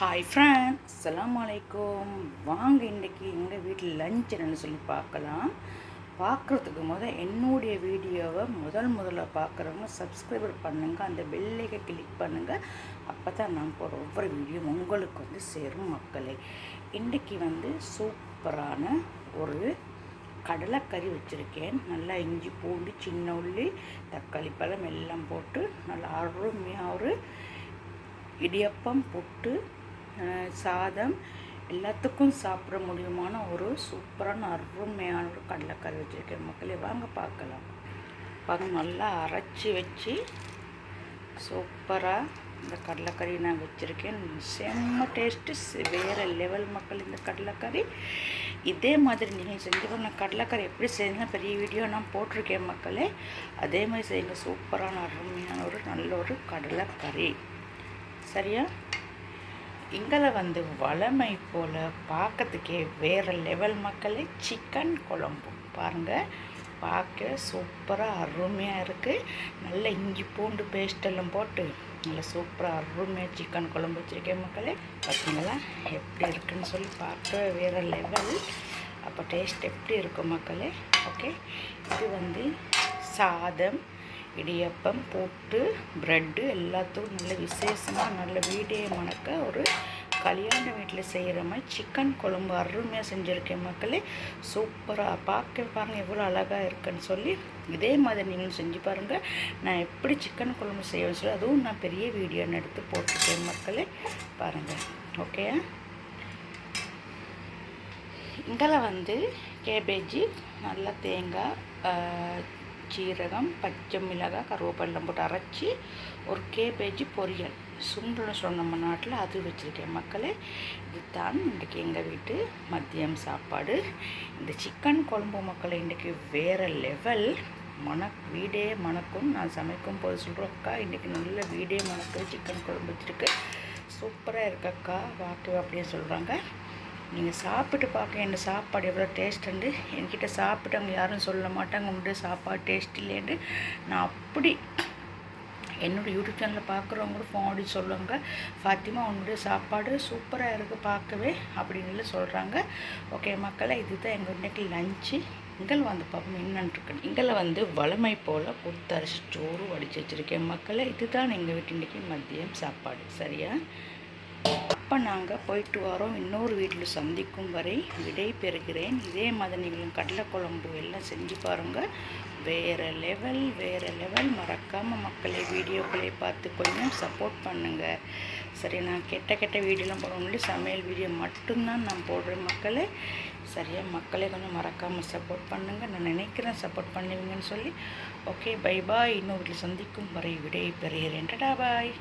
Hi friends அஸ்ஸலாமு அலைக்கும் வாங்க இன்றைக்கி எங்கள் வீட்டில் லஞ்ச் என்னென்னு சொல்லி பார்க்கலாம். பார்க்குறதுக்கு முதல் என்னுடைய வீடியோவை முதல் முதல்ல பார்க்குறவங்க சப்ஸ்கிரைபர் பண்ணுங்கள் அந்த பெல்லைக்கை கிளிக் பண்ணுங்கள் அப்போ தான் நான் போகிற ஒவ்வொரு வீடியோ உங்களுக்கு வந்து சேரும் மக்களே. இன்றைக்கி வந்து சூப்பரான ஒரு கடலைக்கறி வச்சுருக்கேன். நல்லா இஞ்சி பூண்டு சின்ன உள்ளி தக்காளி பழம் எல்லாம் போட்டு நல்லா அருமையாக ஒரு இடியப்பம் புட்டு சாதம் எல்லாத்துக்கும் சாப்பிட முடியுமான ஒரு சூப்பரான அருமையான ஒரு கடலைக்கறி வச்சுருக்கேன். மக்களே வாங்க பார்க்கலாம். பாருங்க நல்லா அரைச்சி வச்சு சூப்பராக இந்த கடலைக்கறி நான் வச்சுருக்கேன். செம்ம டேஸ்ட்டு வேறு லெவல் மக்கள் இந்த கடலைக்கறி. இதே மாதிரி நீங்கள் செஞ்சு நான் கடலைக்கறி எப்படி செய்யணும் பெரிய வீடியோ நான் போட்டிருக்கேன் மக்களே. அதே மாதிரி செய்யுங்க. சூப்பரான அருமையான ஒரு நல்ல ஒரு கடலைக்கறி. சரியா? எங்களை வந்து வளமை போல் பார்க்கறதுக்கே வேறு லெவல் மக்களே சிக்கன் குழம்பு. பாருங்கள் பார்க்க சூப்பராக அருமையாக இருக்குது நல்ல இஞ்சி பூண்டு பேஸ்டெல்லாம் போட்டு நல்ல சூப்பராக அருமையாக சிக்கன் குழம்பு வச்சுருக்கேன் மக்களே. பார்த்தீங்களா எப்படி இருக்குன்னு சொல்லி பார்க்க வேறு லெவல் அப்போ டேஸ்ட் எப்படி இருக்கும் மக்களே? ஓகே இது வந்து சாதம் இடியப்பம் போட்டு ப்ரெட்டு எல்லாத்துக்கும் நல்ல விசேஷமாக நல்ல வீடே மணக்க ஒரு கல்யாண வீட்டில் செய்கிற மாதிரி சிக்கன் குழம்பு அருமையாக செஞ்சுருக்கேன் மக்களே. சூப்பராக பார்க்க பாருங்கள் எவ்வளோ அழகாக இருக்குன்னு சொல்லி. இதே மாதிரி நீங்களும் செஞ்சு பாருங்கள் நான் எப்படி சிக்கன் குழம்பு செய்வேன் சொல்லி அதுவும் நான் பெரிய வீடியோன்னு எடுத்து போட்டுருக்கேன் மக்களே. பாருங்கள் ஓகே இதில் வந்து கேபேஜி நல்லா தேங்காய் சீரகம் பச்சை மிளகாய் கருவேப்பிலாம் போட்டு அரைச்சி ஒரு கேபேஜி பொரியல். சுண்டுன்னு சொன்ன நம்ம நாட்டில் அது வச்சுருக்கேன். மக்களே இதுதான் இன்றைக்கி எங்கள் வீட்டு மதியம் சாப்பாடு. இந்த சிக்கன் குழம்பு மக்களை இன்றைக்கி வேறு லெவல் மணக் வீடே மணக்கும். நான் சமைக்கும் போது சொல்கிறேன் அக்கா இன்றைக்கி நல்ல வீடே மணக்கு சிக்கன் குழம்பு வச்சுருக்கு. சூப்பராக இருக்கக்கா வாக்கு அப்படின்னு சொல்கிறாங்க நீங்கள் சாப்பிட்டு பார்க்க என்ன சாப்பாடு எவ்வளோ டேஸ்ட்டுண்டு என்கிட்ட சாப்பிட்டவங்க யாரும் சொல்ல மாட்டாங்க உண்டு சாப்பாடு டேஸ்ட் இல்லைன்னு நான் அப்படி என்னோடய யூடியூப் சேனலில் பார்க்குறவங்களும் ஃபோன் அடி சொல்லுவாங்க ஃபாத்திமா உன்னுடைய சாப்பாடு சூப்பராக இருக்குது பார்க்கவே அப்படின்னு சொல்கிறாங்க ஓகே மக்களை இதுதான் எங்கள் இன்னைக்கு லஞ்சு இங்கே வந்து பார்ப்போம் என்னன்னு இங்களை இங்கே வந்து வளமை போல் குத்தரிசி சோறு வடித்து வச்சுருக்கேன் மக்களை. இதுதான் எங்கள் வீட்டு இன்றைக்கி மதியம் சாப்பாடு. சரியா? அப்போ நாங்கள் போயிட்டு வரோம். இன்னொரு வீட்டில் சந்திக்கும் வரை விடை பெறுகிறேன் இதே மாதிரி நீங்களும் கடலை குழம்பு எல்லாம் செஞ்சு பாருங்கள் வேறு லெவல் வேறு லெவல் மறக்காமல் மக்களை வீடியோக்களை பார்த்து கொஞ்சம் சப்போர்ட் பண்ணுங்கள் சரி நான் கெட்ட கெட்ட வீடியோலாம் போட முடியல. சமையல் வீடியோ மட்டும்தான் நான் போடுற மக்களை. சரியாக மக்களை கொஞ்சம் மறக்காமல் சப்போர்ட் பண்ணுங்கள் நான் நினைக்கிறேன் சப்போர்ட் பண்ணுவீங்கன்னு சொல்லி. ஓகே பை பாய் இன்னொரு வீட்டில் சந்திக்கும் வரை விடை பெறுகிறேன் டடா பாய்